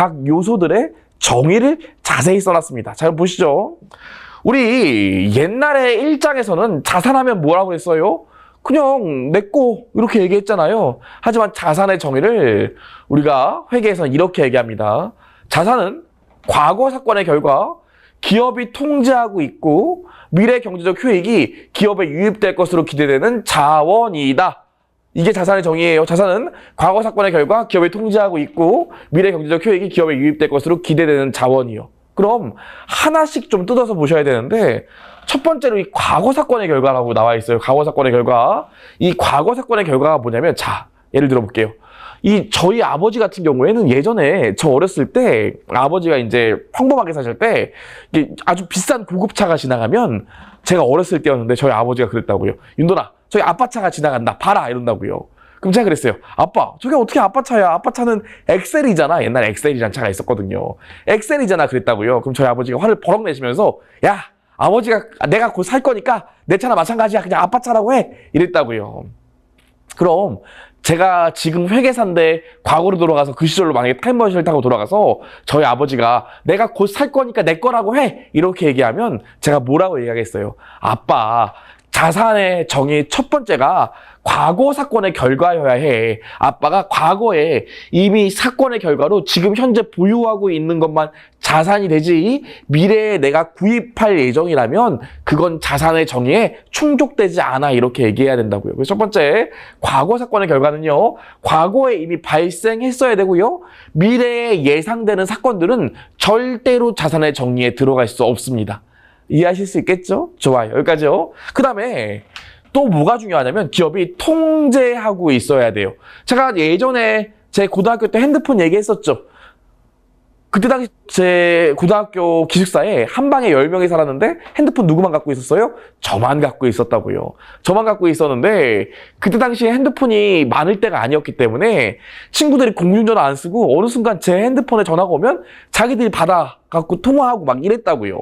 각 요소들의 정의를 자세히 써놨습니다. 잘 보시죠. 우리 옛날에 1장에서는 자산하면 뭐라고 했어요? 그냥 내꺼 이렇게 얘기했잖아요. 하지만 자산의 정의를 우리가 회계에서는 이렇게 얘기합니다. 자산은 과거 사건의 결과 기업이 통제하고 있고 미래 경제적 효익이 기업에 유입될 것으로 기대되는 자원이다. 이게 자산의 정의예요. 자산은 과거 사건의 결과 기업이 통제하고 있고 미래 경제적 효익이 기업에 유입될 것으로 기대되는 자원이요. 그럼 하나씩 좀 뜯어서 보셔야 되는데 첫 번째로 이 과거 사건의 결과라고 나와 있어요. 과거 사건의 결과. 이 과거 사건의 결과가 뭐냐면 자, 예를 들어 볼게요. 이 저희 아버지 같은 경우에는 예전에 저 어렸을 때 아버지가 이제 평범하게 사실 때 아주 비싼 고급차가 지나가면 제가 어렸을 때였는데 저희 아버지가 그랬다고요. 윤도나 저기 아빠 차가 지나간다. 봐라 이런다고요. 그럼 제가 그랬어요. 아빠, 저게 어떻게 아빠 차야? 아빠 차는 엑셀이잖아. 옛날에 엑셀이라는 차가 있었거든요. 엑셀이잖아. 그랬다고요. 그럼 저희 아버지가 화를 버럭 내시면서 야, 아버지가 내가 곧 살 거니까 내 차나 마찬가지야. 그냥 아빠 차라고 해. 이랬다고요. 그럼 제가 지금 회계사인데 과거로 돌아가서 그 시절로 만약에 타임머신을 타고 돌아가서 저희 아버지가 내가 곧 살 거니까 내 거라고 해 이렇게 얘기하면 제가 뭐라고 얘기하겠어요 아빠 자산의 정의 첫 번째가 과거 사건의 결과여야 해. 아빠가 과거에 이미 사건의 결과로 지금 현재 보유하고 있는 것만 자산이 되지 미래에 내가 구입할 예정이라면 그건 자산의 정의에 충족되지 않아 이렇게 얘기해야 된다고요. 그래서 첫 번째 과거 사건의 결과는요. 과거에 이미 발생했어야 되고요. 미래에 예상되는 사건들은 절대로 자산의 정의에 들어갈 수 없습니다. 이해하실 수 있겠죠? 좋아요. 여기까지요. 그 다음에 또 뭐가 중요하냐면 기업이 통제하고 있어야 돼요. 제가 예전에 제 고등학교 때 핸드폰 얘기했었죠. 그때 당시 제 고등학교 기숙사에 한 방에 10명이 살았는데 핸드폰 누구만 갖고 있었어요? 저만 갖고 있었다고요. 저만 갖고 있었는데 그때 당시에 핸드폰이 많을 때가 아니었기 때문에 친구들이 공중전화 안 쓰고 어느 순간 제 핸드폰에 전화가 오면 자기들이 받아 갖고 통화하고 막 이랬다고요.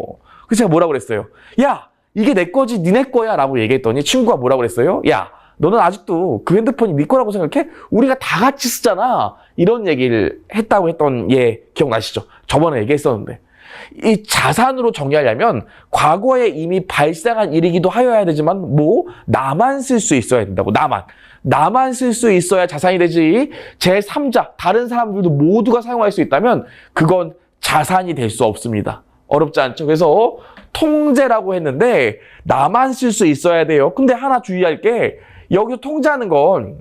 그래서 제가 뭐라고 그랬어요? 야, 이게 내 거지, 니네 거야 라고 얘기했더니 친구가 뭐라고 그랬어요? 야, 너는 아직도 그 핸드폰이 네 거라고 생각해? 우리가 다 같이 쓰잖아. 이런 얘기를 했다고 했던 예, 기억나시죠? 저번에 얘기했었는데. 이 자산으로 정의하려면 과거에 이미 발생한 일이기도 하여야 되지만 뭐 나만 쓸 수 있어야 된다고 나만 나만 쓸 수 있어야 자산이 되지 제3자 다른 사람들도 모두가 사용할 수 있다면 그건 자산이 될 수 없습니다. 어렵지 않죠. 그래서 통제라고 했는데 나만 쓸 수 있어야 돼요. 근데 하나 주의할 게 여기서 통제하는 건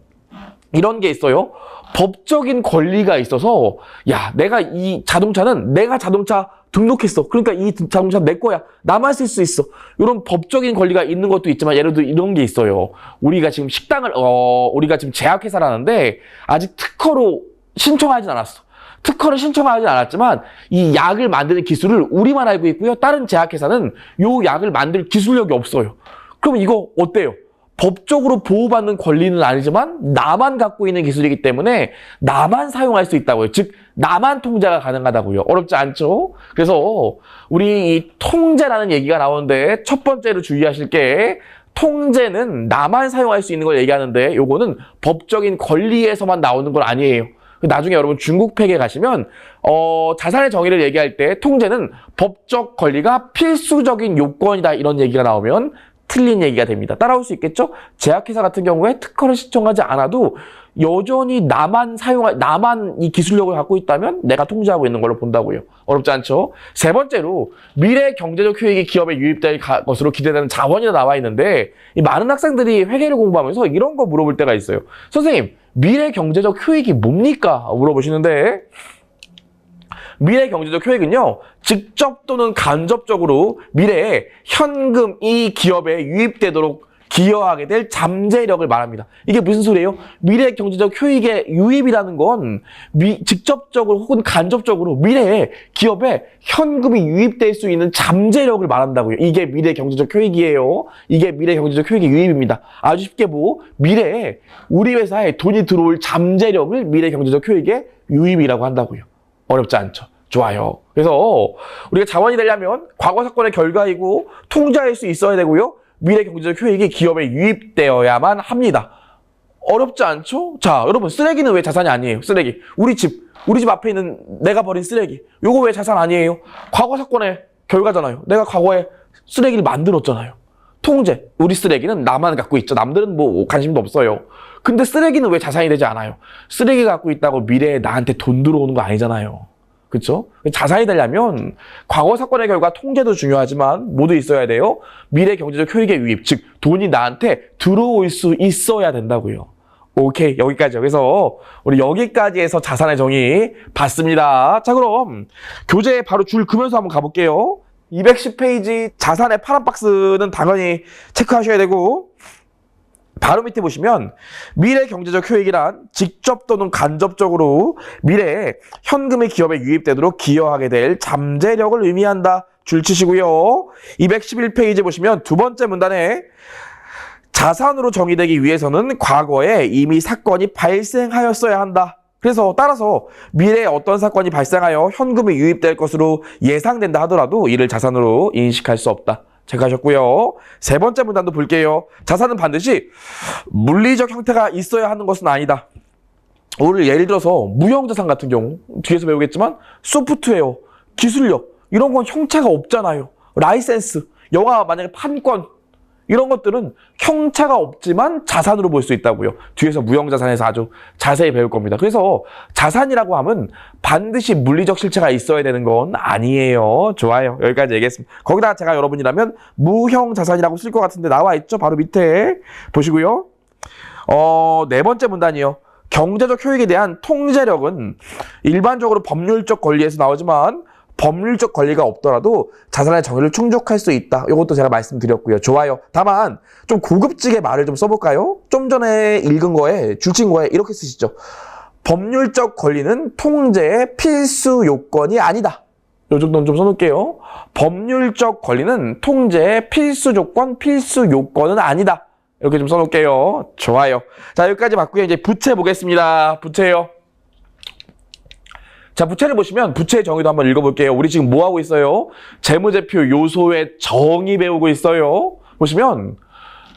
이런 게 있어요. 법적인 권리가 있어서 야 내가 이 자동차는 내가 자동차 등록했어. 그러니까 이 자동차 내 거야. 나만 쓸 수 있어. 이런 법적인 권리가 있는 것도 있지만 예를 들어 이런 게 있어요. 우리가 지금 식당을 어 우리가 지금 제약회사라는데 아직 특허로 신청하진 않았어. 특허를 신청하지 않았지만 이 약을 만드는 기술을 우리만 알고 있고요. 다른 제약회사는 요 약을 만들 기술력이 없어요. 그럼 이거 어때요? 법적으로 보호받는 권리는 아니지만 나만 갖고 있는 기술이기 때문에 나만 사용할 수 있다고요. 즉 나만 통제가 가능하다고요. 어렵지 않죠? 그래서 우리 이 통제라는 얘기가 나오는데 첫 번째로 주의하실 게 통제는 나만 사용할 수 있는 걸 얘기하는데 요거는 법적인 권리에서만 나오는 건 아니에요. 나중에 여러분 중국 팩에 가시면 어, 자산의 정의를 얘기할 때 통제는 법적 권리가 필수적인 요건이다 이런 얘기가 나오면 틀린 얘기가 됩니다. 따라올 수 있겠죠? 제약회사 같은 경우에 특허를 신청하지 않아도 여전히 나만 사용할, 나만 이 기술력을 갖고 있다면 내가 통제하고 있는 걸로 본다고요. 어렵지 않죠? 세 번째로 미래 경제적 효익이 기업에 유입될 가- 것으로 기대되는 자원이 나와 있는데 이 많은 학생들이 회계를 공부하면서 이런 거 물어볼 때가 있어요. 선생님, 미래 경제적 효익이 뭡니까? 물어보시는데 미래 경제적 효익은요, 직접 또는 간접적으로 미래에 현금이 기업에 유입되도록 기여하게 될 잠재력을 말합니다. 이게 무슨 소리예요? 미래 경제적 효익의 유입이라는 건 미- 직접적으로 혹은 간접적으로 미래에 기업에 현금이 유입될 수 있는 잠재력을 말한다고요. 이게 미래 경제적 효익이에요. 이게 미래 경제적 효익의 유입입니다. 아주 쉽게 보고 미래에 우리 회사에 돈이 들어올 잠재력을 미래 경제적 효익의 유입이라고 한다고요. 어렵지 않죠. 좋아요. 그래서 우리가 자원이 되려면 과거 사건의 결과이고 통제할 수 있어야 되고요. 미래 경제적 효익이 기업에 유입되어야만 합니다. 어렵지 않죠? 자, 여러분 쓰레기는 왜 자산이 아니에요? 쓰레기. 우리 집 우리 집 앞에 있는 내가 버린 쓰레기. 요거 왜 자산 아니에요? 과거 사건의 결과잖아요. 내가 과거에 쓰레기를 만들었잖아요. 통제. 우리 쓰레기는 나만 갖고 있죠. 남들은 뭐 관심도 없어요. 근데 쓰레기는 왜 자산이 되지 않아요? 쓰레기 갖고 있다고 미래에 나한테 돈 들어오는 거 아니잖아요. 그쵸? 자산이 되려면 과거 사건의 결과 통제도 중요하지만 모두 있어야 돼요. 미래 경제적 효익의 유입, 즉 돈이 나한테 들어올 수 있어야 된다고요. 오케이 여기까지요. 그래서 우리 여기까지 해서 자산의 정의 봤습니다. 자 그럼 교재 바로 줄 그면서 한번 가볼게요. 210페이지 자산의 파란 박스는 당연히 체크하셔야 되고 바로 밑에 보시면 미래 경제적 효익이란 직접 또는 간접적으로 미래에 현금이 기업에 유입되도록 기여하게 될 잠재력을 의미한다. 줄 치시고요. 211페이지 보시면 두 번째 문단에 자산으로 정의되기 위해서는 과거에 이미 사건이 발생하였어야 한다. 그래서 따라서 미래에 어떤 사건이 발생하여 현금이 유입될 것으로 예상된다 하더라도 이를 자산으로 인식할 수 없다. 체크하셨고요. 세 번째 문단도 볼게요. 자산은 반드시 물리적 형태가 있어야 하는 것은 아니다. 오늘 예를 들어서 무형자산 같은 경우 뒤에서 배우겠지만 소프트웨어, 기술력 이런 건 형체가 없잖아요. 라이센스, 영화 만약에 판권 이런 것들은 형체가 없지만 자산으로 볼 수 있다고요. 뒤에서 무형자산에서 아주 자세히 배울 겁니다. 그래서 자산이라고 하면 반드시 물리적 실체가 있어야 되는 건 아니에요. 좋아요. 여기까지 얘기했습니다. 거기다 제가 여러분이라면 무형자산이라고 쓸 것 같은데 나와 있죠? 바로 밑에 보시고요. 어, 네 번째 문단이요. 경제적 효익에 대한 통제력은 일반적으로 법률적 권리에서 나오지만 법률적 권리가 없더라도 자산의 정의를 충족할 수 있다. 이것도 제가 말씀드렸고요. 좋아요. 다만 좀 고급지게 말을 좀 써볼까요? 좀 전에 읽은 거에 줄친 거에 이렇게 쓰시죠. 법률적 권리는 통제의 필수 요건이 아니다. 요 정도는 좀 써놓을게요. 법률적 권리는 통제의 필수 조건, 필수 요건은 아니다. 이렇게 좀 써놓을게요. 좋아요. 자, 여기까지 맞고요. 이제 부채 보겠습니다. 부채요. 자, 부채를 보시면 부채의 정의도 한번 읽어볼게요. 우리 지금 뭐 하고 있어요? 재무제표 요소의 정의 배우고 있어요. 보시면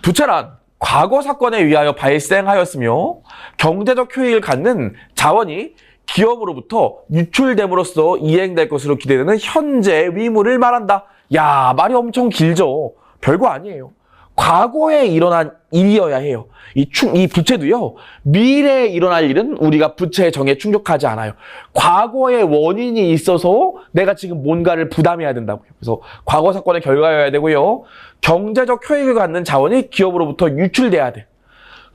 부채란 과거 사건에 의하여 발생하였으며 경제적 효익을 갖는 자원이 기업으로부터 유출됨으로써 이행될 것으로 기대되는 현재 위무를 말한다. 야, 말이 엄청 길죠. 별거 아니에요. 과거에 일어난 일이어야 해요. 이, 충, 이 부채도요, 미래에 일어날 일은 우리가 부채의 정에 충족하지 않아요. 과거의 원인이 있어서 내가 지금 뭔가를 부담해야 된다고요. 그래서 과거 사건의 결과여야 되고요. 경제적 효익을 갖는 자원이 기업으로부터 유출돼야 돼.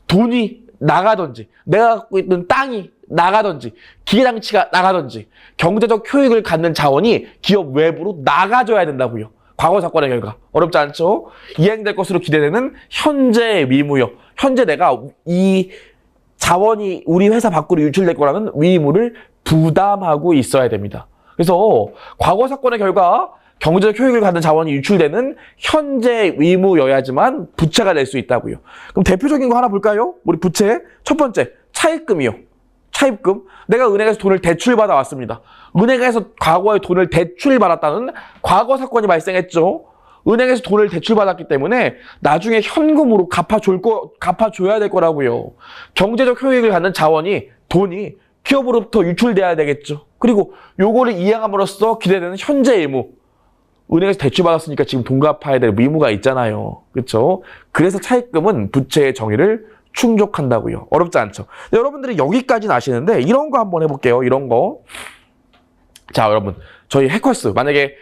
돈이 나가든지, 내가 갖고 있는 땅이 나가든지, 기계장치가 나가든지, 경제적 효익을 갖는 자원이 기업 외부로 나가줘야 된다고요. 과거 사건의 결과. 어렵지 않죠? 이행될 것으로 기대되는 현재의 위무요. 현재 내가 이 자원이 우리 회사 밖으로 유출될 거라는 위무를 부담하고 있어야 됩니다. 그래서 과거 사건의 결과 경제적 효익을 갖는 자원이 유출되는 현재 위무여야지만 부채가 될 수 있다고요. 그럼 대표적인 거 하나 볼까요? 우리 부채 첫 번째 차입금이요. 차입금. 내가 은행에서 돈을 대출받아 왔습니다. 은행에서 과거에 돈을 대출받았다는 과거 사건이 발생했죠. 은행에서 돈을 대출받았기 때문에 나중에 현금으로 갚아줄 거, 갚아줘야 될 거라고요. 경제적 효익을 갖는 자원이, 돈이 기업으로부터 유출돼야 되겠죠. 그리고 요거를 이행함으로써 기대되는 현재 의무. 은행에서 대출받았으니까 지금 돈 갚아야 될 의무가 있잖아요. 그렇죠? 그래서 차입금은 부채의 정의를 충족한다고요. 어렵지 않죠. 여러분들이 여기까지는 아시는데 이런 거 한번 해볼게요. 이런 거. 자, 여러분. 저희 해커스 만약에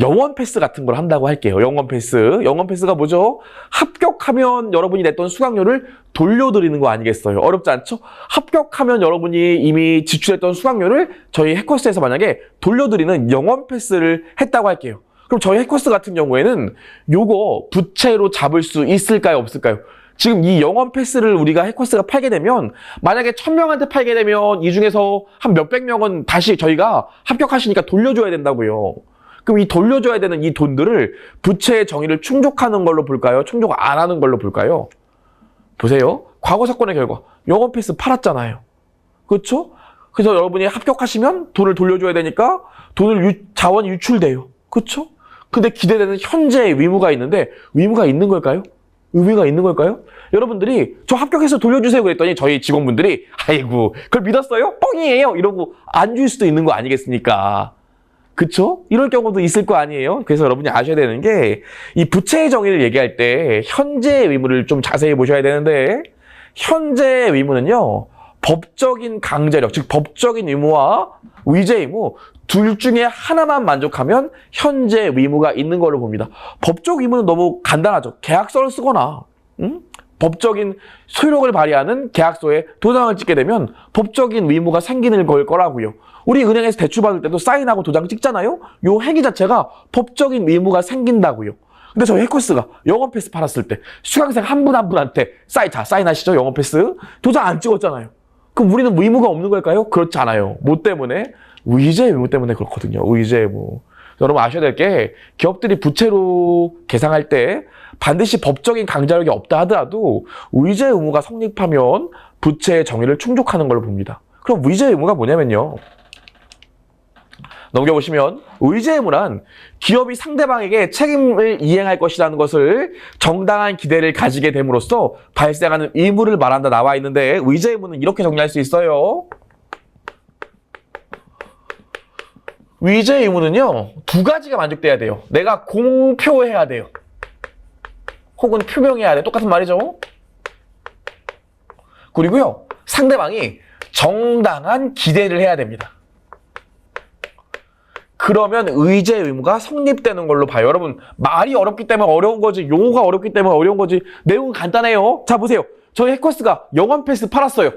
영원 패스 같은 걸 한다고 할게요. 영원 패스. 영원 패스가 뭐죠? 합격하면 여러분이 냈던 수강료를 돌려드리는 거 아니겠어요? 어렵지 않죠? 합격하면 여러분이 이미 지출했던 수강료를 저희 해커스에서 만약에 돌려드리는 영원 패스를 했다고 할게요. 그럼 저희 해커스 같은 경우에는 요거 부채로 잡을 수 있을까요? 없을까요? 지금 이 영원 패스를 우리가 해커스가 팔게 되면 만약에 천 명한테 팔게 되면 이 중에서 한 몇백 명은 다시 저희가 합격하시니까 돌려줘야 된다고요. 그럼 이 돌려줘야 되는 이 돈들을 부채의 정의를 충족하는 걸로 볼까요? 충족 안 하는 걸로 볼까요? 보세요. 과거 사건의 결과 영원 패스 팔았잖아요. 그렇죠? 그래서 여러분이 합격하시면 돈을 돌려줘야 되니까 돈을 유, 자원이 유출돼요. 그렇죠? 근데 기대되는 현재의 위무가 있는데 위무가 있는 걸까요? 의미가 있는 걸까요? 여러분들이 저 합격해서 돌려주세요 그랬더니 저희 직원분들이 아이고 그걸 믿었어요? 뻥이에요 이러고 안 줄 수도 있는 거 아니겠습니까? 그쵸? 이럴 경우도 있을 거 아니에요? 그래서 여러분이 아셔야 되는 게 이 부채의 정의를 얘기할 때 현재의 의무를 좀 자세히 보셔야 되는데 현재의 의무는요 법적인 강제력 즉 법적인 의무와 위제 의무 둘 중에 하나만 만족하면 현재 의무가 있는 걸로 봅니다. 법적 의무는 너무 간단하죠. 계약서를 쓰거나 음? 법적인 소유력을 발휘하는 계약서에 도장을 찍게 되면 법적인 의무가 생기는 걸 거라고요. 우리 은행에서 대출 받을 때도 사인하고 도장 찍잖아요. 요 행위 자체가 법적인 의무가 생긴다고요. 근데 저희 해커스가 영어 패스 팔았을 때 수강생 한 분 한 분한테 사인 자 사인하시죠 영어 패스 도장 안 찍었잖아요. 그럼 우리는 의무가 없는 걸까요? 그렇지 않아요. 뭐 때문에? 의제 의무 때문에 그렇거든요. 의제 의무. 여러분 아셔야 될 게 기업들이 부채로 계상할 때 반드시 법적인 강제력이 없다 하더라도 의제 의무가 성립하면 부채의 정의를 충족하는 걸로 봅니다. 그럼 의제 의무가 뭐냐면요. 넘겨보시면 의제 의무란 기업이 상대방에게 책임을 이행할 것이라는 것을 정당한 기대를 가지게 됨으로써 발생하는 의무를 말한다 나와 있는데 의제 의무는 이렇게 정리할 수 있어요. 의제 의무는요 두 가지가 만족돼야 돼요. 내가 공표해야 돼요. 혹은 표명해야 돼. 똑같은 말이죠. 그리고요 상대방이 정당한 기대를 해야 됩니다. 그러면 의제 의무가 성립되는 걸로 봐요. 여러분, 말이 어렵기 때문에 어려운 거지, 용어가 어렵기 때문에 어려운 거지, 내용은 간단해요. 자, 보세요. 저희 해커스가 영원 패스 팔았어요.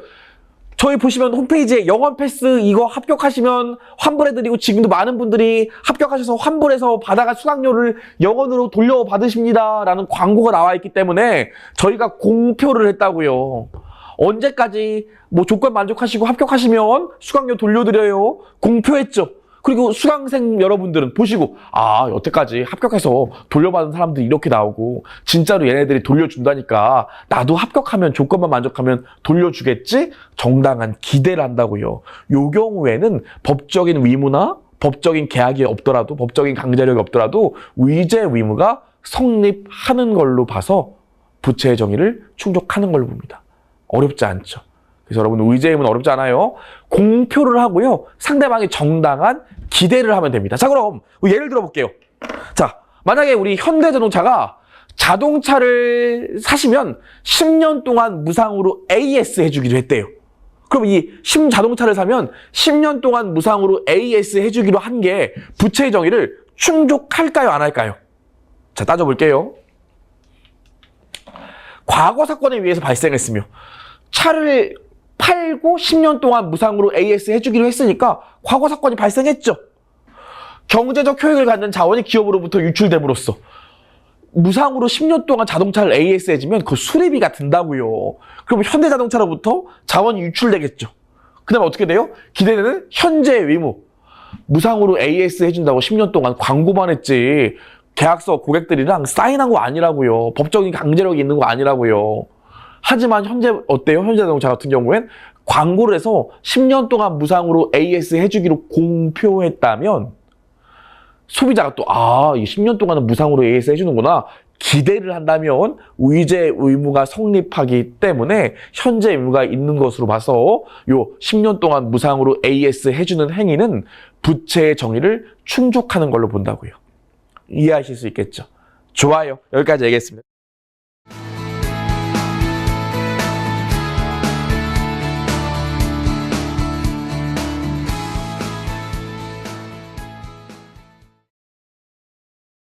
저희 보시면 홈페이지에 영원 패스 이거 합격하시면 환불해드리고 지금도 많은 분들이 합격하셔서 환불해서 받아갈 수강료를 영원으로 돌려받으십니다. 라는 광고가 나와 있기 때문에 저희가 공표를 했다고요. 언제까지 뭐 조건 만족하시고 합격하시면 수강료 돌려드려요. 공표했죠. 그리고 수강생 여러분들은 보시고 아 여태까지 합격해서 돌려받은 사람들이 이렇게 나오고 진짜로 얘네들이 돌려준다니까 나도 합격하면 조건만 만족하면 돌려주겠지 정당한 기대를 한다고요. 요 경우에는 법적인 의무나 법적인 계약이 없더라도 법적인 강제력이 없더라도 위제 의무가 성립하는 걸로 봐서 부채의 정의를 충족하는 걸로 봅니다. 어렵지 않죠. 그래서 여러분 의제 의무는 어렵지 않아요. 공표를 하고요. 상대방이 정당한 기대를 하면 됩니다. 자 그럼 예를 들어 볼게요. 자 만약에 우리 현대자동차가 자동차를 사시면 10년 동안 무상으로 AS 해주기로 했대요. 그럼 이 신자동차를 사면 10년 동안 무상으로 AS 해주기로 한 게 부채의 정의를 충족할까요? 안 할까요? 자 따져볼게요. 과거 사건에 의해서 발생했으며 차를 팔고 10년 동안 무상으로 AS 해주기로 했으니까 과거 사건이 발생했죠. 경제적 효익을 갖는 자원이 기업으로부터 유출됨으로써 무상으로 10년 동안 자동차를 AS 해주면 그 수리비가 든다고요. 그럼 현대자동차로부터 자원이 유출되겠죠. 그 다음에 어떻게 돼요? 기대되는 현재 의무. 무상으로 AS 해준다고 10년 동안 광고만 했지 계약서 고객들이랑 사인한 거 아니라고요. 법적인 강제력이 있는 거 아니라고요. 하지만 현재 어때요? 현대자동차 같은 경우엔 광고를 해서 10년 동안 무상으로 AS 해주기로 공표했다면 소비자가 또 아, 이 10년 동안은 무상으로 AS 해주는구나 기대를 한다면 의제 의무가 성립하기 때문에 현재 의무가 있는 것으로 봐서 요 10년 동안 무상으로 AS 해주는 행위는 부채의 정의를 충족하는 걸로 본다고요. 이해하실 수 있겠죠? 좋아요. 여기까지 얘기했습니다.